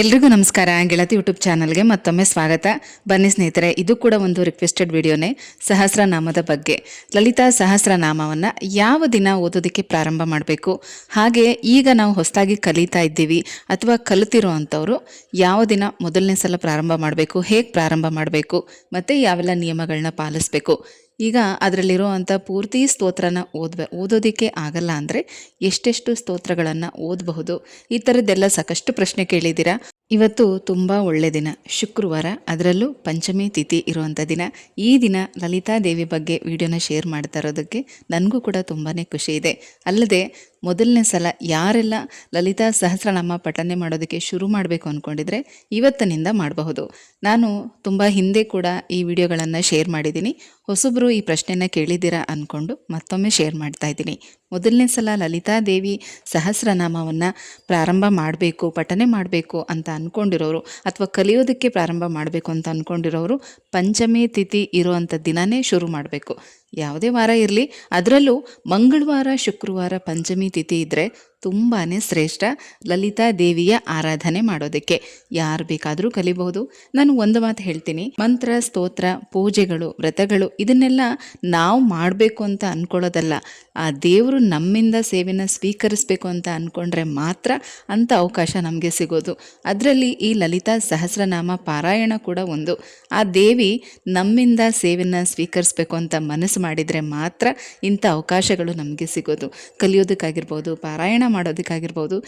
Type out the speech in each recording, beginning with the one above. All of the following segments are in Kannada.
ಎಲ್ರಿಗೂ ನಮಸ್ಕಾರ. ಗೆಳತಿ ಯೂಟ್ಯೂಬ್ ಚಾನಲ್ಗೆ ಮತ್ತೊಮ್ಮೆ ಸ್ವಾಗತ. ಬನ್ನಿ ಸ್ನೇಹಿತರೆ, ಇದು ಕೂಡ ಒಂದು ರಿಕ್ವೆಸ್ಟೆಡ್ ವಿಡಿಯೋನೇ ಸಹಸ್ರನಾಮದ ಬಗ್ಗೆ. ಲಲಿತಾ ಸಹಸ್ರನಾಮವನ್ನು ಯಾವ ದಿನ ಓದೋದಕ್ಕೆ ಪ್ರಾರಂಭ ಮಾಡಬೇಕು? ಹಾಗೆ ಈಗ ನಾವು ಹೊಸದಾಗಿ ಕಲಿತಾ ಇದ್ದೀವಿ ಅಥವಾ ಕಲಿತಿರೋ ಅಂಥವ್ರು ಯಾವ ದಿನ ಮೊದಲನೇ ಸಲ ಪ್ರಾರಂಭ ಮಾಡಬೇಕು? ಹೇಗೆ ಪ್ರಾರಂಭ ಮಾಡಬೇಕು? ಮತ್ತು ಯಾವೆಲ್ಲ ನಿಯಮಗಳನ್ನ ಪಾಲಿಸಬೇಕು? ಈಗ ಅದರಲ್ಲಿರುವಂಥ ಪೂರ್ತಿ ಸ್ತೋತ್ರನ ಓದ್ಬ ಓದೋದಕ್ಕೆ ಆಗಲ್ಲ ಅಂದರೆ ಎಷ್ಟೆಷ್ಟು ಸ್ತೋತ್ರಗಳನ್ನು ಓದಬಹುದು? ಈ ಥರದ್ದೆಲ್ಲ ಸಾಕಷ್ಟು ಪ್ರಶ್ನೆ ಕೇಳಿದ್ದೀರಾ? ಇವತ್ತು ತುಂಬ ಒಳ್ಳೆ ದಿನ. ಶುಕ್ರವಾರ, ಅದರಲ್ಲೂ ಪಂಚಮಿ ತಿಥಿ ಇರುವಂಥ ದಿನ. ಈ ದಿನ ಲಲಿತಾ ದೇವಿ ಬಗ್ಗೆ ವಿಡಿಯೋನ ಶೇರ್ ಮಾಡ್ತಾ ಇರೋದಕ್ಕೆ ನನಗೂ ಕೂಡ ತುಂಬಾ ಖುಷಿ ಇದೆ. ಅಲ್ಲದೆ ಮೊದಲನೇ ಸಲ ಯಾರೆಲ್ಲ ಲಲಿತಾ ಸಹಸ್ರನಾಮ ಪಠನೆ ಮಾಡೋದಕ್ಕೆ ಶುರು ಮಾಡಬೇಕು ಅಂದ್ಕೊಂಡಿದ್ರೆ ಇವತ್ತಿನಿಂದ ಮಾಡಬಹುದು. ನಾನು ತುಂಬ ಹಿಂದೆ ಕೂಡ ಈ ವಿಡಿಯೋಗಳನ್ನು ಶೇರ್ ಮಾಡಿದ್ದೀನಿ. ಹೊಸಬ್ರು ಈ ಪ್ರಶ್ನೆನ ಕೇಳಿದ್ದೀರಾ ಅಂದ್ಕೊಂಡು ಮತ್ತೊಮ್ಮೆ ಶೇರ್ ಮಾಡ್ತಾ ಇದ್ದೀನಿ. ಮೊದಲನೇ ಸಲ ಲಲಿತಾ ದೇವಿ ಸಹಸ್ರನಾಮವನ್ನು ಪ್ರಾರಂಭ ಮಾಡಬೇಕು, ಪಠನೆ ಮಾಡಬೇಕು ಅಂತ ಅಂದ್ಕೊಂಡಿರೋರು ಅಥವಾ ಕಲಿಯೋದಕ್ಕೆ ಪ್ರಾರಂಭ ಮಾಡಬೇಕು ಅಂತ ಅಂದ್ಕೊಂಡಿರೋರು ಪಂಚಮಿ ತಿಥಿ ಇರುವಂಥ ದಿನನೇ ಶುರು ಮಾಡಬೇಕು. ಯಾವುದೇ ವಾರ ಇರಲಿ. ಅದರಲ್ಲೂ ಮಂಗಳವಾರ, ಶುಕ್ರವಾರ, ಪಂಚಮಿ ತಿಥಿ ಇದ್ದರೆ ತುಂಬಾ ಶ್ರೇಷ್ಠ ಲಲಿತಾ ದೇವಿಯ ಆರಾಧನೆ ಮಾಡೋದಕ್ಕೆ. ಯಾರು ಬೇಕಾದರೂ ಕಲಿಬಹುದು. ನಾನು ಒಂದು ಮಾತು ಹೇಳ್ತೀನಿ. ಮಂತ್ರ, ಸ್ತೋತ್ರ, ಪೂಜೆಗಳು, ವ್ರತಗಳು ಇದನ್ನೆಲ್ಲ ನಾವು ಮಾಡಬೇಕು ಅಂತ ಅಂದ್ಕೊಳ್ಳೋದಲ್ಲ ಆ ದೇವರು ನಮ್ಮಿಂದ ಸೇವೆನ ಸ್ವೀಕರಿಸಬೇಕು ಅಂತ ಅಂದ್ಕೊಂಡ್ರೆ ಮಾತ್ರ ಅಂಥ ಅವಕಾಶ ನಮಗೆ ಸಿಗೋದು. ಅದರಲ್ಲಿ ಈ ಲಲಿತಾ ಸಹಸ್ರನಾಮ ಪಾರಾಯಣ ಕೂಡ ಒಂದು. ಆ ದೇವಿ ನಮ್ಮಿಂದ ಸೇವೆನ ಸ್ವೀಕರಿಸಬೇಕು ಅಂತ ಮನಸ್ಸು ಮಾಡಿದರೆ ಮಾತ್ರ ಇಂಥ ಅವಕಾಶಗಳು ನಮಗೆ ಸಿಗೋದು. ಕಲಿಯೋದಕ್ಕಾಗಿರ್ಬೋದು ಪಾರಾಯಣ ಮಾಡೋದಕ್ಕಾಗಿರ್ಬೋದು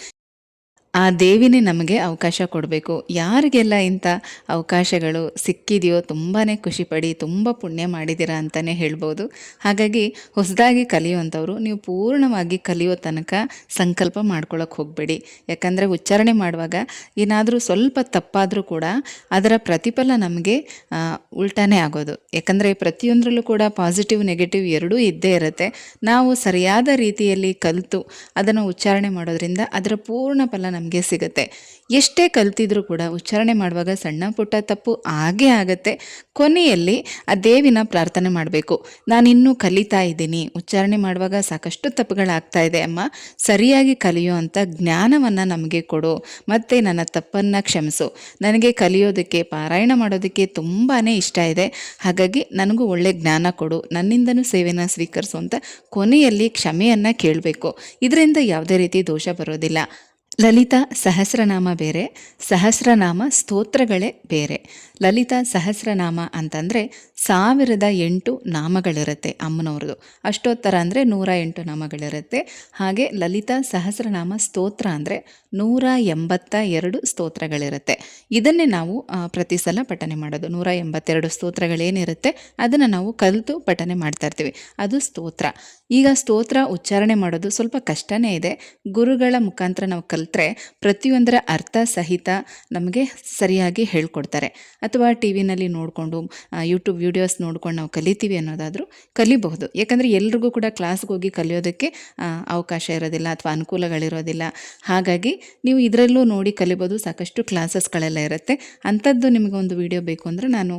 ಆ ದೇವಿನೇ ನಮಗೆ ಅವಕಾಶ ಕೊಡಬೇಕು. ಯಾರಿಗೆಲ್ಲ ಇಂಥ ಅವಕಾಶಗಳು ಸಿಕ್ಕಿದೆಯೋ ತುಂಬಾ ಖುಷಿಪಡಿ, ತುಂಬ ಪುಣ್ಯ ಮಾಡಿದ್ದೀರಾ ಅಂತಲೇ ಹೇಳ್ಬೋದು. ಹಾಗಾಗಿ ಹೊಸದಾಗಿ ಕಲಿಯುವಂಥವ್ರು, ನೀವು ಪೂರ್ಣವಾಗಿ ಕಲಿಯೋ ತನಕ ಸಂಕಲ್ಪ ಮಾಡ್ಕೊಳ್ಳೋಕೆ ಹೋಗಬೇಡಿ. ಯಾಕಂದರೆ ಉಚ್ಚಾರಣೆ ಮಾಡುವಾಗ ಏನಾದರೂ ಸ್ವಲ್ಪ ತಪ್ಪಾದರೂ ಕೂಡ ಅದರ ಪ್ರತಿಫಲ ನಮಗೆ ಉಲ್ಟಾನೇ ಆಗೋದು. ಯಾಕಂದರೆ ಪ್ರತಿಯೊಂದರಲ್ಲೂ ಕೂಡ ಪಾಸಿಟಿವ್ ನೆಗೆಟಿವ್ ಎರಡೂ ಇದ್ದೇ ಇರುತ್ತೆ. ನಾವು ಸರಿಯಾದ ರೀತಿಯಲ್ಲಿ ಕಲಿತು ಅದನ್ನು ಉಚ್ಚಾರಣೆ ಮಾಡೋದ್ರಿಂದ ಅದರ ಪೂರ್ಣ ಫಲ ನಮಗೆ ಸಿಗುತ್ತೆ. ಎಷ್ಟೇ ಕಲ್ತಿದ್ರು ಕೂಡ ಉಚ್ಚಾರಣೆ ಮಾಡುವಾಗ ಸಣ್ಣ ಪುಟ್ಟ ತಪ್ಪು ಆಗೇ ಆಗುತ್ತೆ. ಕೊನೆಯಲ್ಲಿ ಆ ದೇವಿನ ಪ್ರಾರ್ಥನೆ ಮಾಡಬೇಕು. ನಾನಿನ್ನೂ ಕಲಿತಾ ಇದ್ದೀನಿ. ಉಚ್ಚಾರಣೆ ಮಾಡುವಾಗ ಸಾಕಷ್ಟು ತಪ್ಪುಗಳಾಗ್ತಾ ಇದೆ ಅಮ್ಮ. ಸರಿಯಾಗಿ ಕಲಿಯೋ ಅಂತ ಜ್ಞಾನವನ್ನು ನಮಗೆ ಕೊಡು. ಮತ್ತು ನನ್ನ ತಪ್ಪನ್ನು ಕ್ಷಮಿಸು. ನನಗೆ ಕಲಿಯೋದಕ್ಕೆ, ಪಾರಾಯಣ ಮಾಡೋದಕ್ಕೆ ತುಂಬಾ ಇಷ್ಟ ಇದೆ. ಹಾಗಾಗಿ ನನಗೂ ಒಳ್ಳೆ ಜ್ಞಾನ ಕೊಡು. ನನ್ನಿಂದನೂ ಸೇವೆನ ಸ್ವೀಕರಿಸು ಅಂತ ಕೊನೆಯಲ್ಲಿ ಕ್ಷಮೆಯನ್ನು ಕೇಳಬೇಕು. ಇದರಿಂದ ಯಾವುದೇ ರೀತಿ ದೋಷ ಬರೋದಿಲ್ಲ. ಲಲಿತಾ ಸಹಸ್ರನಾಮ ಬೇರೆ ಸಹಸ್ರನಾಮ ಸ್ತೋತ್ರಗಳೇ ಬೇರೆ. ಲಲಿತಾ ಸಹಸ್ರನಾಮ ಅಂತಂದರೆ ಸಾವಿರದ ಎಂಟು ನಾಮಗಳಿರುತ್ತೆ ಅಮ್ಮನವ್ರದ್ದು. ಅಷ್ಟೋತ್ತರ ಅಂದರೆ ನೂರ ಎಂಟು ನಾಮಗಳಿರುತ್ತೆ. ಹಾಗೆ ಲಲಿತಾ ಸಹಸ್ರನಾಮ ಸ್ತೋತ್ರ ಅಂದರೆ ನೂರ ಎಂಬತ್ತ ಎರಡು ಸ್ತೋತ್ರಗಳಿರುತ್ತೆ. ಇದನ್ನೇ ನಾವು ಪ್ರತಿ ಸಲ ಪಠನೆ ಮಾಡೋದು. ನೂರ ಎಂಬತ್ತೆರಡು ಸ್ತೋತ್ರಗಳೇನಿರುತ್ತೆ, ಅದನ್ನು ನಾವು ಕಲಿತು ಪಠನೆ ಮಾಡ್ತಾ ಇರ್ತೀವಿ. ಅದು ಸ್ತೋತ್ರ. ಈಗ ಸ್ತೋತ್ರ ಉಚ್ಚಾರಣೆ ಮಾಡೋದು ಸ್ವಲ್ಪ ಕಷ್ಟನೇ ಇದೆ. ಗುರುಗಳ ಮುಖಾಂತರ ನಾವು ಕಲಿತ್ರೆ ಪ್ರತಿಯೊಂದರ ಅರ್ಥ ಸಹಿತ ನಮಗೆ ಸರಿಯಾಗಿ ಹೇಳ್ಕೊಡ್ತಾರೆ. ಅಥವಾ ಟಿ ವಿನಲ್ಲಿ ನೋಡಿಕೊಂಡು ಯೂಟ್ಯೂಬ್ ವಿಡಿಯೋಸ್ ನೋಡ್ಕೊಂಡು ನಾವು ಕಲಿತೀವಿ ಅನ್ನೋದಾದರೂ ಕಲಿಬಹುದು. ಯಾಕಂದರೆ ಎಲ್ರಿಗೂ ಕೂಡ ಕ್ಲಾಸ್ಗೆ ಹೋಗಿ ಕಲಿಯೋದಕ್ಕೆ ಅವಕಾಶ ಇರೋದಿಲ್ಲ ಅಥವಾ ಅನುಕೂಲಗಳಿರೋದಿಲ್ಲ. ಹಾಗಾಗಿ ನೀವು ಇದರಲ್ಲೂ ನೋಡಿ ಕಲಿಬೋದು, ಸಾಕಷ್ಟು ಕ್ಲಾಸಸ್ಗಳೆಲ್ಲ ಇರುತ್ತೆ. ಅಂಥದ್ದು ನಿಮಗೆ ಒಂದು ವಿಡಿಯೋ ಬೇಕು ಅಂದರೆ ನಾನು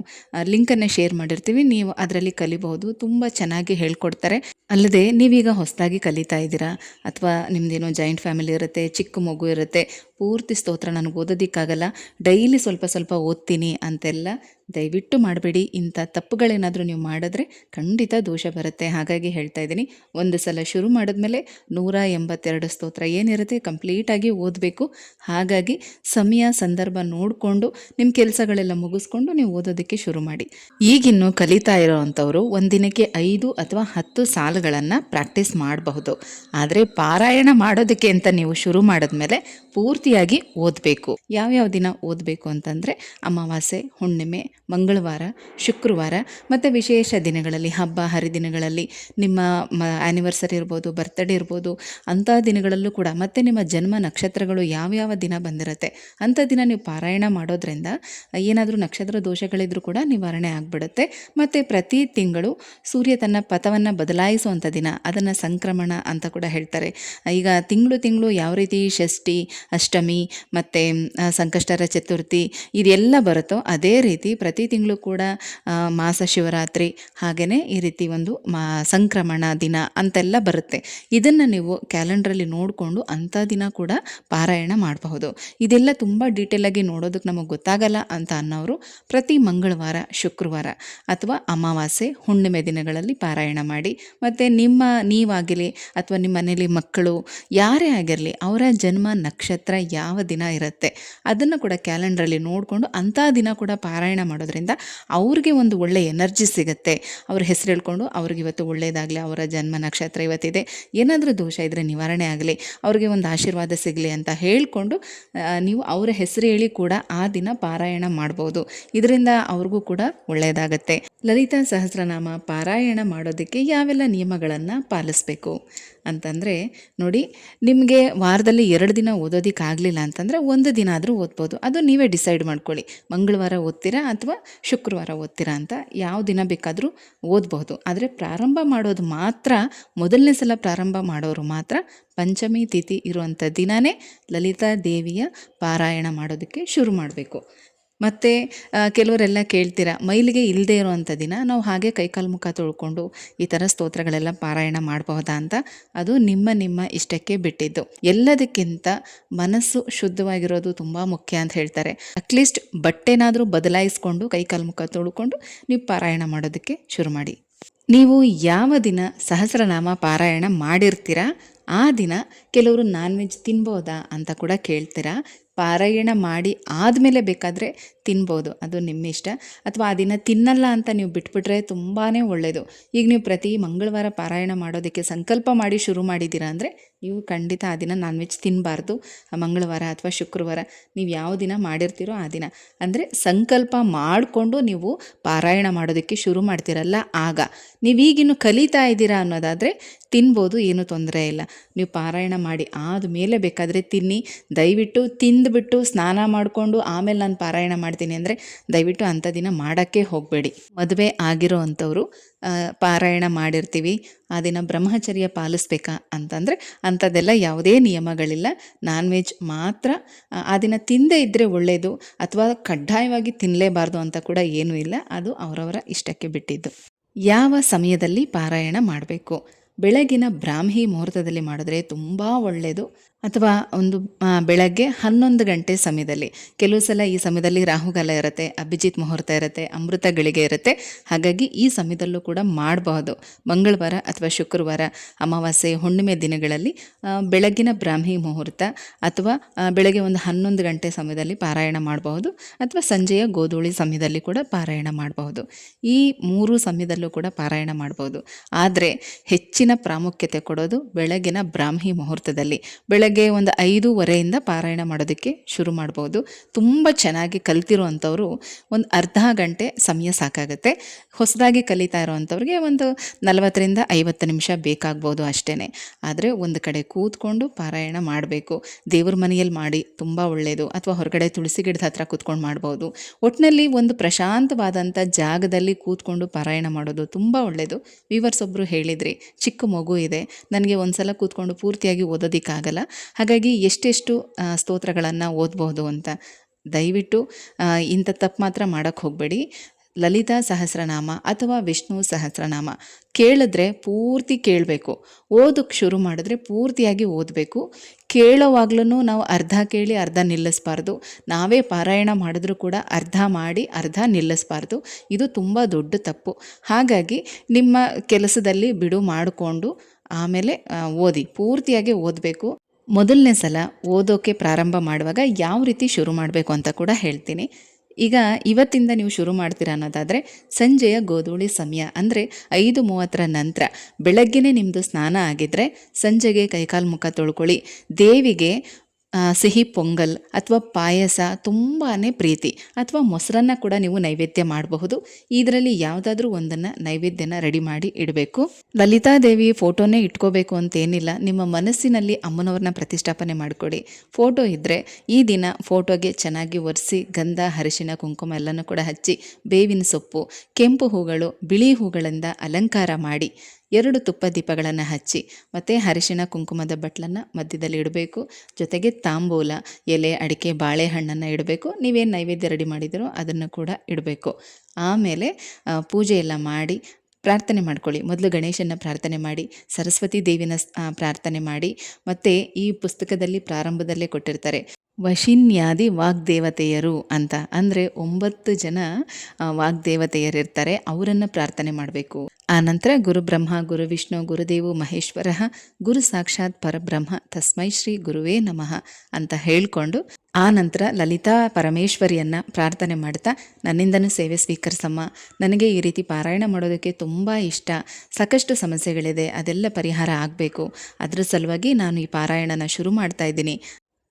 ಲಿಂಕನ್ನು ಶೇರ್ ಮಾಡಿರ್ತೀವಿ ನೀವು ಅದರಲ್ಲಿ ಕಲಿಬಹುದು, ತುಂಬ ಚೆನ್ನಾಗಿ ಹೇಳ್ಕೊಡ್ತಾರೆ. ಅಲ್ಲದೆ ನೀವೀಗ ಹೊಸದಾಗಿ ಕಲಿತಾ ಇದ್ದೀರಾ? ಅಥವಾ ನಿಮ್ಮದೇನೋ ಜಾಯಿಂಟ್ ಫ್ಯಾಮಿಲಿ ಇರುತ್ತೆ, ಚಿಕ್ಕ ಮಗು ಇರುತ್ತೆ, ಪೂರ್ತಿ ಸ್ತೋತ್ರ ನನಗೆ ಓದೋದಕ್ಕಾಗಲ್ಲ, ಡೈಲಿ ಸ್ವಲ್ಪ ಸ್ವಲ್ಪ ಓದ್ತೀನಿ ಅಂತೆಲ್ಲ ದಯವಿಟ್ಟು ಮಾಡಬೇಡಿ. ಇಂಥ ತಪ್ಪುಗಳೇನಾದರೂ ನೀವು ಮಾಡಿದ್ರೆ ಖಂಡಿತ ದೋಷ ಬರುತ್ತೆ. ಹಾಗಾಗಿ ಹೇಳ್ತಾ ಇದ್ದೀನಿ. ಒಂದು ಸಲ ಶುರು ಮಾಡಿದ್ಮೇಲೆ ನೂರ ಎಂಬತ್ತೆರಡು ಸ್ತೋತ್ರ ಏನಿರುತ್ತೆ ಕಂಪ್ಲೀಟಾಗಿ ಓದಬೇಕು. ಹಾಗಾಗಿ ಸಮಯ, ಸಂದರ್ಭ ನೋಡಿಕೊಂಡು ನಿಮ್ಮ ಕೆಲಸಗಳೆಲ್ಲ ಮುಗಿಸ್ಕೊಂಡು ನೀವು ಓದೋದಕ್ಕೆ ಶುರು ಮಾಡಿ. ಈಗಿನ್ನು ಕಲಿತಾ ಇರೋ ಅಂಥವ್ರು ಒಂದಿನಕ್ಕೆ ಐದು ಅಥವಾ ಹತ್ತು ಸಾಲುಗಳನ್ನು ಪ್ರಾಕ್ಟೀಸ್ ಮಾಡಬಹುದು. ಆದರೆ ಪಾರಾಯಣ ಮಾಡೋದಕ್ಕೆ ಅಂತ ನೀವು ಶುರು ಮಾಡಿದ್ಮೇಲೆ ಪೂರ್ತಿಯಾಗಿ ಓದಬೇಕು. ಯಾವ್ಯಾವ ದಿನ ಓದಬೇಕು ಅಂತಂದರೆ ಅಮಾವಾಸ್ಯೆ, ಹುಣ್ಣಿಮೆ ಮಂಗಳವಾರ, ಶುಕ್ರವಾರ ಮತ್ತು ವಿಶೇಷ ದಿನಗಳಲ್ಲಿ, ಹಬ್ಬ, ಹರಿದಿನಗಳಲ್ಲಿ ನಿಮ್ಮ ಮ ಆ್ಯನಿವರ್ಸರಿ ಇರ್ಬೋದು ಬರ್ತ್ಡೇ ಇರ್ಬೋದು, ಅಂಥ ದಿನಗಳಲ್ಲೂ ಕೂಡ ಮತ್ತು ನಿಮ್ಮ ಜನ್ಮ ನಕ್ಷತ್ರಗಳು ಯಾವ್ಯಾವ ದಿನ ಬಂದಿರುತ್ತೆ ಅಂಥ ದಿನ ನೀವು ಪಾರಾಯಣ ಮಾಡೋದ್ರಿಂದ ಏನಾದರೂ ನಕ್ಷತ್ರ ದೋಷಗಳಿದ್ರೂ ಕೂಡ ನಿವಾರಣೆ ಆಗಿಬಿಡುತ್ತೆ. ಮತ್ತು ಪ್ರತಿ ತಿಂಗಳು ಸೂರ್ಯ ತನ್ನ ಪಥವನ್ನು ಬದಲಾಯಿಸುವಂಥ ದಿನ, ಅದನ್ನು ಸಂಕ್ರಮಣ ಅಂತ ಕೂಡ ಹೇಳ್ತಾರೆ. ಈಗ ತಿಂಗಳು ತಿಂಗಳು ಯಾವ ರೀತಿ ಷಷ್ಠಿ, ಅಷ್ಟಮಿ ಮತ್ತು ಸಂಕಷ್ಟರ ಚತುರ್ಥಿ, ಇದೆಲ್ಲ ಬರುತ್ತೋ ಅದೇ ರೀತಿ ಪ್ರತಿ ತಿಂಗಳು ಕೂಡ ಮಾಸ ಶಿವರಾತ್ರಿ ಹಾಗೆಯೇ ಈ ರೀತಿ ಒಂದು ಮಾ, ಸಂಕ್ರಮಣ ದಿನ ಅಂತೆಲ್ಲ ಬರುತ್ತೆ. ಇದನ್ನು ನೀವು ಕ್ಯಾಲೆಂಡ್ರಲ್ಲಿ ನೋಡಿಕೊಂಡು ಅಂಥ ದಿನ ಕೂಡ ಪಾರಾಯಣ ಮಾಡಬಹುದು. ಇದೆಲ್ಲ ತುಂಬ ಡೀಟೇಲಾಗಿ ನೋಡೋದಕ್ಕೆ ನಮಗೆ ಗೊತ್ತಾಗಲ್ಲ ಅಂತ ಅನ್ನೋರು ಪ್ರತಿ ಮಂಗಳವಾರ, ಶುಕ್ರವಾರ ಅಥವಾ ಅಮಾವಾಸ್ಯೆ, ಹುಣ್ಣಿಮೆ ದಿನಗಳಲ್ಲಿ ಪಾರಾಯಣ ಮಾಡಿ. ಮತ್ತು ನಿಮ್ಮ ನೀವಾಗಲಿ ಅಥವಾ ನಿಮ್ಮ ಮನೇಲಿ ಮಕ್ಕಳು, ಯಾರೇ ಆಗಿರಲಿ ಅವರ ಜನ್ಮ, ನಕ್ಷತ್ರ ಯಾವ ದಿನ ಇರುತ್ತೆ, ಅದನ್ನು ಕೂಡ ಕ್ಯಾಲೆಂಡ್ರಲ್ಲಿ ನೋಡಿಕೊಂಡು ಅಂಥ ದಿನ ಕೂಡ ಪಾರಾಯಣ ಮಾಡೋದ್ರಿಂದ ಅವ್ರಿಗೆ ಒಂದು ಒಳ್ಳೆಯ ಎನರ್ಜಿ ಸಿಗುತ್ತೆ. ಅವ್ರ ಹೆಸರು ಹೇಳ್ಕೊಂಡು ಅವ್ರಿಗೆ ಇವತ್ತು ಒಳ್ಳೆಯದಾಗಲಿ ಅವರ ಜನ್ಮ ನಕ್ಷತ್ರ ಇವತ್ತಿದೆ. ಏನಾದರೂ ದೋಷ ಇದ್ದರೆ ನಿವಾರಣೆ ಆಗಲಿ, ಅವ್ರಿಗೆ ಒಂದು ಆಶೀರ್ವಾದ ಸಿಗಲಿ ಅಂತ ಹೇಳಿಕೊಂಡು ನೀವು ಅವರ ಹೆಸರು ಹೇಳಿ ಕೂಡ ಆ ದಿನ ಪಾರಾಯಣ ಮಾಡ್ಬೋದು. ಇದರಿಂದ ಅವ್ರಿಗೂ ಕೂಡ ಒಳ್ಳೆಯದಾಗತ್ತೆ ಲಲಿತಾ ಸಹಸ್ರನಾಮ ಪಾರಾಯಣ ಮಾಡೋದಕ್ಕೆ ಯಾವೆಲ್ಲ ನಿಯಮಗಳನ್ನು ಪಾಲಿಸಬೇಕು? ಅಂತಂದರೆ, ನೋಡಿ, ನಿಮಗೆ ವಾರದಲ್ಲಿ ಎರಡು ದಿನ ಓದೋದಕ್ಕಾಗಲಿಲ್ಲ ಅಂತಂದರೆ ಒಂದು ದಿನ ಆದರೂ ಓದ್ಬೋದು. ಅದು ನೀವೇ ಡಿಸೈಡ್ ಮಾಡ್ಕೊಳ್ಳಿ. ಮಂಗಳವಾರ ಓದ್ತೀರಾ ಅಥವಾ ಶುಕ್ರವಾರ ಓದ್ತೀರಾ ಅಂತ ಯಾವ ದಿನ ಬೇಕಾದರೂ ಓದಬಹುದು. ಆದರೆ ಪ್ರಾರಂಭ ಮಾಡೋದು ಮಾತ್ರ, ಮೊದಲನೇ ಸಲ ಪ್ರಾರಂಭ ಮಾಡೋರು ಮಾತ್ರ ಪಂಚಮಿ ತಿಥಿ ಇರುವಂಥ ದಿನವೇ ಲಲಿತಾ ದೇವಿಯ ಪಾರಾಯಣ ಮಾಡೋದಕ್ಕೆ ಶುರು ಮಾಡಬೇಕು. ಮತ್ತು ಕೆಲವರೆಲ್ಲ ಕೇಳ್ತೀರಾ, ಮೈಲಿಗೆ ಇಲ್ಲದೆ ಇರುವಂಥ ದಿನ ನಾವು ಹಾಗೆ ಕೈಕಾಲು ಮುಖ ತೊಳ್ಕೊಂಡು ಈ ಥರ ಸ್ತೋತ್ರಗಳೆಲ್ಲ ಪಾರಾಯಣ ಮಾಡಬಹುದಾ ಅಂತ ಅದು ನಿಮ್ಮ ನಿಮ್ಮ ಇಷ್ಟಕ್ಕೆ ಬಿಟ್ಟಿದ್ದು. ಎಲ್ಲದಕ್ಕಿಂತ ಮನಸ್ಸು ಶುದ್ಧವಾಗಿರೋದು ತುಂಬ ಮುಖ್ಯ ಅಂತ ಹೇಳ್ತಾರೆ. ಅಟ್ಲೀಸ್ಟ್ ಬಟ್ಟೆನಾದರೂ ಬದಲಾಯಿಸ್ಕೊಂಡು ಕೈಕಾಲು ಮುಖ ತೊಳ್ಕೊಂಡು ನೀವು ಪಾರಾಯಣ ಮಾಡೋದಕ್ಕೆ ಶುರು ಮಾಡಿ. ನೀವು ಯಾವ ದಿನ ಸಹಸ್ರನಾಮ ಪಾರಾಯಣ ಮಾಡಿರ್ತೀರಾ, ಆ ದಿನ ಕೆಲವರು ನಾನ್ ವೆಜ್ ತಿನ್ಬೋದಾ ಅಂತ ಕೂಡ ಕೇಳ್ತೀರಾ ಪಾರಾಯಣ ಮಾಡಿ ಆದಮೇಲೆ ಬೇಕಾದರೆ ತಿನ್ಬೋದು. ಅದು ನಿಮ್ಮ ಇಷ್ಟ ಅಥವಾ ಆ ದಿನ ತಿನ್ನಲ್ಲ ಅಂತ ನೀವು ಬಿಟ್ಬಿಟ್ರೆ ತುಂಬಾ ಒಳ್ಳೆಯದು ಈಗ ನೀವು ಪ್ರತಿ ಮಂಗಳವಾರ ಪಾರಾಯಣ ಮಾಡೋದಕ್ಕೆ ಸಂಕಲ್ಪ ಮಾಡಿ ಶುರು ಮಾಡಿದ್ದೀರಾ ಅಂದರೆ ನೀವು ಖಂಡಿತ ಆ ದಿನ ನಾನ್ ವೆಜ್ ತಿನ್ನಬಾರ್ದು ಮಂಗಳವಾರ ಅಥವಾ ಶುಕ್ರವಾರ ನೀವು ಯಾವ ದಿನ ಮಾಡಿರ್ತೀರೋ ಆ ದಿನ. ಅಂದರೆ ಸಂಕಲ್ಪ ಮಾಡಿಕೊಂಡು ನೀವು ಪಾರಾಯಣ ಮಾಡೋದಕ್ಕೆ ಶುರು ಮಾಡ್ತೀರಲ್ಲ ಆಗ. ನೀವೀಗಿನ್ನು ಕಲಿತಾ ಇದ್ದೀರಾ ಅನ್ನೋದಾದರೆ ತಿನ್ಬೋದು, ಏನೂ ತೊಂದರೆ ಇಲ್ಲ. ನೀವು ಪಾರಾಯಣ ಮಾಡಿ ಆದಮೇಲೆ ಬೇಕಾದರೆ ತಿನ್ನಿ. ದಯವಿಟ್ಟು ತಿಂದುಬಿಟ್ಟು ಸ್ನಾನ ಮಾಡಿಕೊಂಡು ಆಮೇಲೆ ನಾನು ಪಾರಾಯಣ ಮಾಡ್ತೀನಿ ಅಂದರೆ ದಯವಿಟ್ಟು ಅಂಥ ದಿನ ಮಾಡೋಕ್ಕೆ ಹೋಗಬೇಡಿ. ಮದುವೆ ಆಗಿರೋ ಅಂಥವ್ರು ಪಾರಾಯಣ ಮಾಡಿರ್ತೀವಿ. ಆ ದಿನ ಬ್ರಹ್ಮಚರ್ಯ ಪಾಲಿಸ್ಬೇಕಾ ಅಂತಂದರೆ ಅಂಥದ್ದೆಲ್ಲ ಯಾವುದೇ ನಿಯಮಗಳಿಲ್ಲ. ನಾನ್ ವೆಜ್ ಮಾತ್ರ. ಆ, ದಿನ ತಿಂದೇ ಇದ್ದರೆ ಒಳ್ಳೆಯದು ಅಥವಾ ಕಡ್ಡಾಯವಾಗಿ ತಿನ್ನಲೇಬಾರ್ದು ಅಂತ ಕೂಡ ಏನೂ ಇಲ್ಲ. ಅದು ಅವರವರ ಇಷ್ಟಕ್ಕೆ ಬಿಟ್ಟಿದ್ದು. ಯಾವ ಸಮಯದಲ್ಲಿ ಪಾರಾಯಣ ಮಾಡಬೇಕು? ಬೆಳಗಿನ ಬ್ರಾಹ್ಮಿ ಮುಹೂರ್ತದಲ್ಲಿ ಮಾಡಿದ್ರೆ ತುಂಬ ಒಳ್ಳೆಯದು ಅಥವಾ ಒಂದು ಬೆಳಗ್ಗೆ ಹನ್ನೊಂದು ಗಂಟೆ ಸಮಯದಲ್ಲಿ. ಕೆಲವು ಸಲ ಈ ಸಮಯದಲ್ಲಿ ರಾಹುಗಾಲ ಇರುತ್ತೆ, ಅಭಿಜಿತ್ ಮುಹೂರ್ತ ಇರುತ್ತೆ, ಅಮೃತ ಗಳಿಗೆ ಇರುತ್ತೆ. ಹಾಗಾಗಿ ಈ ಸಮಯದಲ್ಲೂ ಕೂಡ ಮಾಡಬಹುದು. ಮಂಗಳವಾರ ಅಥವಾ ಶುಕ್ರವಾರ ಅಮಾವಾಸ್ಯೆ, ಹುಣ್ಣಿಮೆ ದಿನಗಳಲ್ಲಿ ಬೆಳಗಿನ ಬ್ರಾಹ್ಮಿ ಮುಹೂರ್ತ ಅಥವಾ ಬೆಳಗ್ಗೆ ಒಂದು ಹನ್ನೊಂದು ಗಂಟೆ ಸಮಯದಲ್ಲಿ ಪಾರಾಯಣ ಮಾಡಬಹುದು. ಅಥವಾ ಸಂಜೆಯ ಗೋಧೂಳಿ ಸಮಯದಲ್ಲಿ ಕೂಡ ಪಾರಾಯಣ ಮಾಡಬಹುದು. ಈ ಮೂರು ಸಮಯದಲ್ಲೂ ಕೂಡ ಪಾರಾಯಣ ಮಾಡಬಹುದು. ಆದರೆ ಹೆಚ್ಚಿನ ಪ್ರಾಮುಖ್ಯತೆ ಕೊಡೋದು ಬೆಳಗಿನ ಬ್ರಾಹ್ಮಿ ಮುಹೂರ್ತದಲ್ಲಿ. ಬೆಳಗ್ಗೆ ಒಂದು ಐದೂವರೆಯಿಂದ ಪಾರಾಯಣ ಮಾಡೋದಕ್ಕೆ ಶುರು ಮಾಡ್ಬೋದು. ತುಂಬ ಚೆನ್ನಾಗಿ ಕಲ್ತಿರುವಂಥವ್ರು ಒಂದು ಅರ್ಧ ಗಂಟೆ ಸಮಯ ಸಾಕಾಗುತ್ತೆ. ಹೊಸದಾಗಿ ಕಲಿತಾ ಇರೋವಂಥವ್ರಿಗೆ ಒಂದು ನಲವತ್ತರಿಂದ ಐವತ್ತು ನಿಮಿಷ ಬೇಕಾಗ್ಬೋದು ಅಷ್ಟೇ ಆದರೆ ಒಂದು ಕಡೆ ಕೂತ್ಕೊಂಡು ಪಾರಾಯಣ ಮಾಡಬೇಕು. ದೇವ್ರ ಮನೆಯಲ್ಲಿ ಮಾಡಿ ತುಂಬ ಒಳ್ಳೆಯದು ಅಥವಾ ಹೊರಗಡೆ ತುಳಸಿ ಗಿಡದ ಹತ್ರ ಕೂತ್ಕೊಂಡು ಮಾಡ್ಬೋದು. ಒಟ್ಟಿನಲ್ಲಿ ಒಂದು ಪ್ರಶಾಂತವಾದಂಥ ಜಾಗದಲ್ಲಿ ಕೂತ್ಕೊಂಡು ಪಾರಾಯಣ ಮಾಡೋದು ತುಂಬ ಒಳ್ಳೆಯದು ವಿವರ್ಸ್ ಒಬ್ಬರು ಹೇಳಿದ್ರಿ, ಚಿಕ್ಕ ಮಗು ಇದೆ. ನನಗೆ ಒಂದು ಸಲ ಕೂತ್ಕೊಂಡು ಪೂರ್ತಿಯಾಗಿ ಓದೋದಕ್ಕಾಗಲ್ಲ. ಹಾಗಾಗಿ ಎಷ್ಟೆಷ್ಟು ಸ್ತೋತ್ರಗಳನ್ನು ಓದ್ಬೋದು ಅಂತ ದಯವಿಟ್ಟು ಇಂಥ ತಪ್ಪು ಮಾತ್ರ ಮಾಡೋಕ್ಕೆ ಹೋಗಬೇಡಿ. ಲಲಿತಾ ಸಹಸ್ರನಾಮ ಅಥವಾ ವಿಷ್ಣು ಸಹಸ್ರನಾಮ ಕೇಳಿದ್ರೆ ಪೂರ್ತಿ ಕೇಳಬೇಕು. ಓದಕ್ಕೆ ಶುರು ಮಾಡಿದ್ರೆ ಪೂರ್ತಿಯಾಗಿ ಓದಬೇಕು. ಕೇಳೋವಾಗ್ಲೂ ನಾವು ಅರ್ಧ ಕೇಳಿ ಅರ್ಧ ನಿಲ್ಲಿಸ್ಬಾರ್ದು. ನಾವೇ ಪಾರಾಯಣ ಮಾಡಿದ್ರೂ ಕೂಡ ಅರ್ಧ ಮಾಡಿ ಅರ್ಧ ನಿಲ್ಲಿಸ್ಬಾರ್ದು. ಇದು ತುಂಬ ದೊಡ್ಡ ತಪ್ಪು. ಹಾಗಾಗಿ ನಿಮ್ಮ ಕೆಲಸದಲ್ಲಿ ಬಿಡು ಮಾಡಿಕೊಂಡು ಆಮೇಲೆ ಓದಿ. ಪೂರ್ತಿಯಾಗಿ ಓದಬೇಕು. ಮೊದಲನೇ ಸಲ ಓದೋಕ್ಕೆ ಪ್ರಾರಂಭ ಮಾಡುವಾಗ ಯಾವ ರೀತಿ ಶುರು ಮಾಡಬೇಕು ಅಂತ ಕೂಡ ಹೇಳ್ತೀನಿ. ಈಗ ಇವತ್ತಿಂದ ನೀವು ಶುರು ಮಾಡ್ತೀರಾ ಅನ್ನೋದಾದರೆ ಸಂಜೆಯ ಗೋಧೂಳಿ ಸಮಯ, ಅಂದರೆ ಐದು ಮೂವತ್ತರ ನಂತರ ಬೆಳಗ್ಗೆನೇ ನಿಮ್ಮದು ಸ್ನಾನ ಆಗಿದ್ದರೆ ಸಂಜೆಗೆ ಕೈಕಾಲು ಮುಖ ತೊಳ್ಕೊಳ್ಳಿ. ದೇವಿಗೆ ಸಿಹಿ ಪೊಂಗಲ್ ಅಥವಾ ಪಾಯಸ ತುಂಬಾ ಪ್ರೀತಿ ಅಥವಾ ಮೊಸರನ್ನ ಕೂಡ ನೀವು ನೈವೇದ್ಯ ಮಾಡಬಹುದು. ಇದರಲ್ಲಿ ಯಾವುದಾದ್ರೂ ಒಂದನ್ನು ನೈವೇದ್ಯನ ರೆಡಿ ಮಾಡಿ ಇಡಬೇಕು. ಲಲಿತಾದೇವಿ ಫೋಟೋನೇ ಇಟ್ಕೋಬೇಕು ಅಂತೇನಿಲ್ಲ. ನಿಮ್ಮ ಮನಸ್ಸಿನಲ್ಲಿ ಅಮ್ಮನವ್ರನ್ನ ಪ್ರತಿಷ್ಠಾಪನೆ ಮಾಡಿಕೊಡಿ. ಫೋಟೋ ಇದ್ದರೆ ಈ ದಿನ ಫೋಟೋಗೆ ಚೆನ್ನಾಗಿ ಒರೆಸಿ ಗಂಧ, ಅರಿಶಿನ, ಕುಂಕುಮ ಎಲ್ಲನೂ ಕೂಡ ಹಚ್ಚಿ ಬೇವಿನ ಸೊಪ್ಪು, ಕೆಂಪು ಹೂಗಳು, ಬಿಳಿ ಹೂಗಳಿಂದ ಅಲಂಕಾರ ಮಾಡಿ. ಎರಡು ತುಪ್ಪ ದೀಪಗಳನ್ನು ಹಚ್ಚಿ, ಮತ್ತು ಅರಿಶಿನ ಕುಂಕುಮದ ಬಟ್ಲನ್ನು ಮಧ್ಯದಲ್ಲಿ ಇಡಬೇಕು. ಜೊತೆಗೆ ತಾಂಬೂಲ, ಎಲೆ, ಅಡಿಕೆ, ಬಾಳೆಹಣ್ಣನ್ನು ಇಡಬೇಕು. ನೀವೇನು ನೈವೇದ್ಯ ರೆಡಿ ಮಾಡಿದರೂ ಅದನ್ನು ಕೂಡ ಇಡಬೇಕು. ಆಮೇಲೆ ಪೂಜೆಯೆಲ್ಲ ಮಾಡಿ ಪ್ರಾರ್ಥನೆ ಮಾಡ್ಕೊಳ್ಳಿ. ಮೊದಲು ಗಣೇಶನ ಪ್ರಾರ್ಥನೆ ಮಾಡಿ, ಸರಸ್ವತಿ ದೇವಿನ ಪ್ರಾರ್ಥನೆ ಮಾಡಿ, ಮತ್ತು ಈ ಪುಸ್ತಕದಲ್ಲಿ ಪ್ರಾರಂಭದಲ್ಲೇ ಕೊಟ್ಟಿರ್ತಾರೆ, ವಶಿನ್ಯಾದಿ ವಾಗ್ದೇವತೆಯರು ಅಂತ. ಅಂದರೆ ಒಂಬತ್ತು ಜನ ವಾಗ್ದೇವತೆಯರಿರ್ತಾರೆ, ಅವರನ್ನು ಪ್ರಾರ್ಥನೆ ಮಾಡಬೇಕು. ಆನಂತರ ಗುರುಬ್ರಹ್ಮ ಗುರುವಿಷ್ಣು ಗುರು ವಿಷ್ಣು ಗುರುದೇವು ಮಹೇಶ್ವರ, ಗುರು ಸಾಕ್ಷಾತ್ ಪರಬ್ರಹ್ಮ, ತಸ್ಮೈ ಶ್ರೀ ಗುರುವೇ ನಮಃ ಅಂತ ಹೇಳಿಕೊಂಡು ಆ ನಂತರ ಲಲಿತಾ ಪರಮೇಶ್ವರಿಯನ್ನು ಪ್ರಾರ್ಥನೆ ಮಾಡ್ತಾ, ನನ್ನಿಂದನೂ ಸೇವೆ ಸ್ವೀಕರಿಸಮ್ಮ. ನನಗೆ ಈ ರೀತಿ ಪಾರಾಯಣ ಮಾಡೋದಕ್ಕೆ ತುಂಬ ಇಷ್ಟ. ಸಾಕಷ್ಟು ಸಮಸ್ಯೆಗಳಿದೆ. ಅದೆಲ್ಲ ಪರಿಹಾರ ಆಗಬೇಕು. ಅದರ ಸಲುವಾಗಿ ನಾನು ಈ ಪಾರಾಯಣನ ಶುರು ಮಾಡ್ತಾ ಇದ್ದೀನಿ.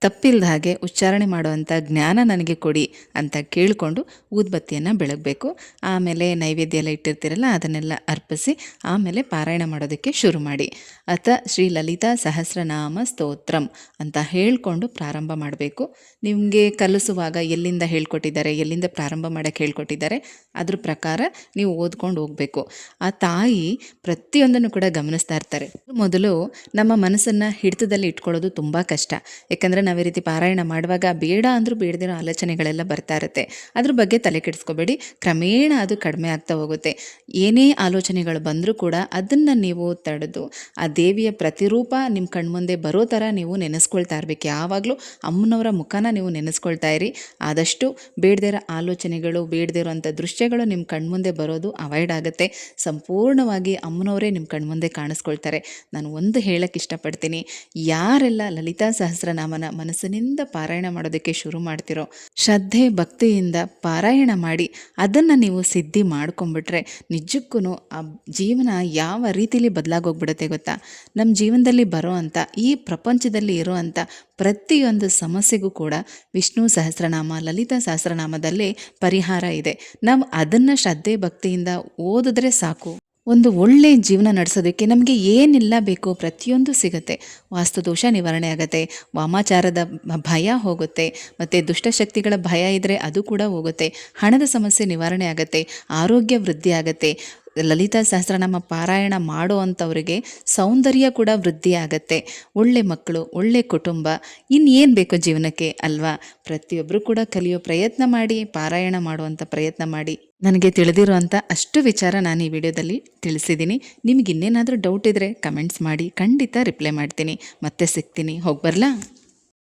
ತಪ್ಪಿಲ್ದ ಹಾಗೆ ಉಚ್ಚಾರಣೆ ಮಾಡುವಂಥ ಜ್ಞಾನ ನನಗೆ ಕೊಡಿ ಅಂತ ಕೇಳಿಕೊಂಡು ಊದ್ಬತ್ತಿಯನ್ನು ಬೆಳಗಬೇಕು. ಆಮೇಲೆ ನೈವೇದ್ಯ ಎಲ್ಲ ಇಟ್ಟಿರ್ತೀರಲ್ಲ, ಅದನ್ನೆಲ್ಲ ಅರ್ಪಿಸಿ ಆಮೇಲೆ ಪಾರಾಯಣ ಮಾಡೋದಕ್ಕೆ ಶುರು ಮಾಡಿ. ಅತ ಶ್ರೀ ಲಲಿತಾ ಸಹಸ್ರನಾಮ ಸ್ತೋತ್ರಂ ಅಂತ ಹೇಳಿಕೊಂಡು ಪ್ರಾರಂಭ ಮಾಡಬೇಕು. ನಿಮಗೆ ಕಲಿಸುವಾಗ ಎಲ್ಲಿಂದ ಹೇಳ್ಕೊಟ್ಟಿದ್ದಾರೆ, ಎಲ್ಲಿಂದ ಪ್ರಾರಂಭ ಮಾಡೋಕ್ಕೆ ಹೇಳ್ಕೊಟ್ಟಿದ್ದಾರೆ, ಅದ್ರ ಪ್ರಕಾರ ನೀವು ಓದ್ಕೊಂಡು ಹೋಗಬೇಕು. ಆ ತಾಯಿ ಪ್ರತಿಯೊಂದನ್ನು ಕೂಡ ಗಮನಿಸ್ತಾ ಇರ್ತಾರೆ. ಮೊದಲು ನಮ್ಮ ಮನಸ್ಸನ್ನು ಹಿಡಿತದಲ್ಲಿ ಇಟ್ಕೊಳ್ಳೋದು ತುಂಬ ಕಷ್ಟ. ಯಾಕಂದರೆ ನಾವು ಈ ರೀತಿ ಪಾರಾಯಣ ಮಾಡುವಾಗ ಬೇಡ ಅಂದರೂ ಬೇಡದಿರೋ ಆಲೋಚನೆಗಳೆಲ್ಲ ಬರ್ತಾ ಇರುತ್ತೆ. ಅದ್ರ ಬಗ್ಗೆ ತಲೆ ಕೆಡಿಸ್ಕೋಬೇಡಿ. ಕ್ರಮೇಣ ಅದು ಕಡಿಮೆ ಆಗ್ತಾ ಹೋಗುತ್ತೆ. ಏನೇ ಆಲೋಚನೆಗಳು ಬಂದರೂ ಕೂಡ ಅದನ್ನು ನೀವು ತಡೆದು, ಆ ದೇವಿಯ ಪ್ರತಿರೂಪ ನಿಮ್ಮ ಕಣ್ಮುಂದೆ ಬರೋ ಥರ ನೀವು ನೆನೆಸ್ಕೊಳ್ತಾ ಇರಬೇಕು. ಯಾವಾಗಲೂ ಅಮ್ಮನವರ ಮುಖನ ನೀವು ನೆನೆಸ್ಕೊಳ್ತಾ ಇರಿ. ಆದಷ್ಟು ಬೇಡದಿರೋ ಆಲೋಚನೆಗಳು, ಬೇಡದೇ ಇರೋಂಥ ದೃಶ್ಯಗಳು ನಿಮ್ಮ ಕಣ್ಮುಂದೆ ಬರೋದು ಅವಾಯ್ಡ್ ಆಗುತ್ತೆ. ಸಂಪೂರ್ಣವಾಗಿ ಅಮ್ಮನವರೇ ನಿಮ್ಮ ಕಣ್ಮುಂದೆ ಕಾಣಿಸ್ಕೊಳ್ತಾರೆ. ನಾನು ಒಂದು ಹೇಳಕ್ಕೆ ಇಷ್ಟಪಡ್ತೀನಿ. ಯಾರೆಲ್ಲ ಲಲಿತಾ ಸಹಸ್ರನಾಮನ ಮನಸ್ಸಿನಿಂದ ಪಾರಾಯಣ ಮಾಡೋದಕ್ಕೆ ಶುರು ಮಾಡ್ತಿರೋ ಶ್ರದ್ಧೆ, ಭಕ್ತಿಯಿಂದ ಪಾರಾಯಣ ಮಾಡಿ ಅದನ್ನು ನೀವು ಸಿದ್ಧಿ ಮಾಡ್ಕೊಂಬಿಟ್ರೆ ನಿಜಕ್ಕೂ ಆ ಜೀವನ ಯಾವ ರೀತಿಲಿ ಬದಲಾಗೋಗ್ಬಿಡುತ್ತೆ ಗೊತ್ತಾ? ನಮ್ಮ ಜೀವನದಲ್ಲಿ ಬರೋ ಅಂಥ ಈ ಪ್ರಪಂಚದಲ್ಲಿ ಇರೋವಂಥ ಪ್ರತಿಯೊಂದು ಸಮಸ್ಯೆಗೂ ಕೂಡ ವಿಷ್ಣು ಸಹಸ್ರನಾಮ, ಲಲಿತಾ ಸಹಸ್ರನಾಮದಲ್ಲೇ ಪರಿಹಾರ ಇದೆ. ನಾವು ಅದನ್ನು ಶ್ರದ್ಧೆ, ಭಕ್ತಿಯಿಂದ ಓದಿದ್ರೆ ಸಾಕು. ಒಂದು ಒಳ್ಳೆ ಜೀವನ ನಡೆಸೋದಕ್ಕೆ ನಮಗೆ ಏನೆಲ್ಲ ಬೇಕೋ ಪ್ರತಿಯೊಂದು ಸಿಗುತ್ತೆ. ವಾಸ್ತುದೋಷ ನಿವಾರಣೆ ಆಗುತ್ತೆ. ವಾಮಾಚಾರದ ಭಯ ಹೋಗುತ್ತೆ. ಮತ್ತು ದುಷ್ಟಶಕ್ತಿಗಳ ಭಯ ಇದ್ದರೆ ಅದು ಕೂಡ ಹೋಗುತ್ತೆ. ಹಣದ ಸಮಸ್ಯೆ ನಿವಾರಣೆ ಆಗುತ್ತೆ. ಆರೋಗ್ಯ ವೃದ್ಧಿ ಆಗುತ್ತೆ. ಲಲಿತಾ ನಮ್ಮ ಪಾರಾಯಣ ಮಾಡೋ ಅಂಥವ್ರಿಗೆ ಸೌಂದರ್ಯ ಕೂಡ ವೃದ್ಧಿ ಆಗತ್ತೆ. ಒಳ್ಳೆ ಮಕ್ಕಳು, ಒಳ್ಳೆ ಕುಟುಂಬ, ಇನ್ನೇನು ಬೇಕೋ ಜೀವನಕ್ಕೆ ಅಲ್ವಾ? ಪ್ರತಿಯೊಬ್ಬರು ಕೂಡ ಕಲಿಯೋ ಪ್ರಯತ್ನ ಮಾಡಿ, ಪಾರಾಯಣ ಮಾಡುವಂಥ ಪ್ರಯತ್ನ ಮಾಡಿ. ನನಗೆ ತಿಳಿದಿರುವಂಥ ಅಷ್ಟು ವಿಚಾರ ನಾನು ಈ ವಿಡಿಯೋದಲ್ಲಿ ತಿಳಿಸಿದ್ದೀನಿ. ನಿಮಗಿನ್ನೇನಾದರೂ ಡೌಟ್ ಇದ್ದರೆ ಕಮೆಂಟ್ಸ್ ಮಾಡಿ ಖಂಡಿತ ರಿಪ್ಲೈ ಮಾಡ್ತೀನಿ. ಮತ್ತೆ ಸಿಗ್ತೀನಿ. ಹೋಗಿ ಬರಲಾ?